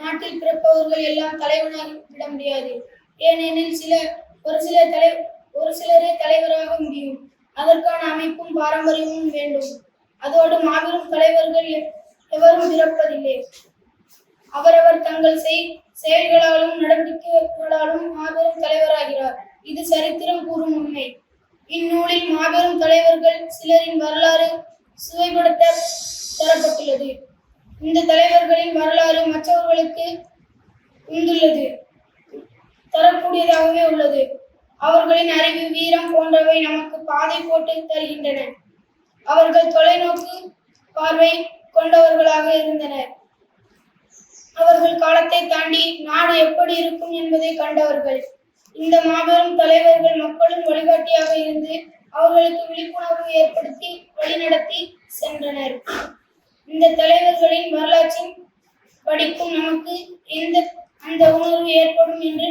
நாட்டில் பிறப்பவர்கள் எல்லாம் தலைவனாகி விட முடியாது. ஏனெனில் சில ஒரு சில தலை ஒரு சிலரே தலைவராக முடியும். அதற்கான அமைப்பும் பாரம்பரியமும் வேண்டும். அதோடு மாபெரும் தலைவர்கள் எவரும் பிறப்பதில்லை. அவரவர் தங்கள் செய் செயல்களாலும் நடவடிக்கைகளாலும் மாபெரும் தலைவராகிறார். இது சரித்திரம் கூறும் உண்மை. இந்நூலில் மாபெரும் தலைவர்கள் சிலரின் வரலாறு சுவைப்படுத்த தரப்பட்டுள்ளது. இந்த தலைவர்களின் வரலாறு மற்றவர்களுக்கு உந்துள்ளது. தரக்கூடியதாகவே உள்ளது. அவர்களின் அறிவு வீரம் போன்றவை நமக்கு பாதை போட்டு தருகின்றன. அவர்கள் தொலைநோக்கு பார்வை கொண்டவர்களாக இருந்தனர். அவர்கள் காலத்தை தாண்டி நாடு எப்படி இருக்கும் என்பதை கண்டவர்கள். இந்த மாபெரும் தலைவர்கள் மக்களும் வழிகாட்டியாக இருந்து அவர்களுக்கு விழிப்புணர்வு ஏற்படுத்தி வழிநடத்தி சென்றனர். இந்த தலைவர்களின் வரலாற்றின் படிக்கும் நமக்கு எந்த அந்த உணர்வு ஏற்படும் என்று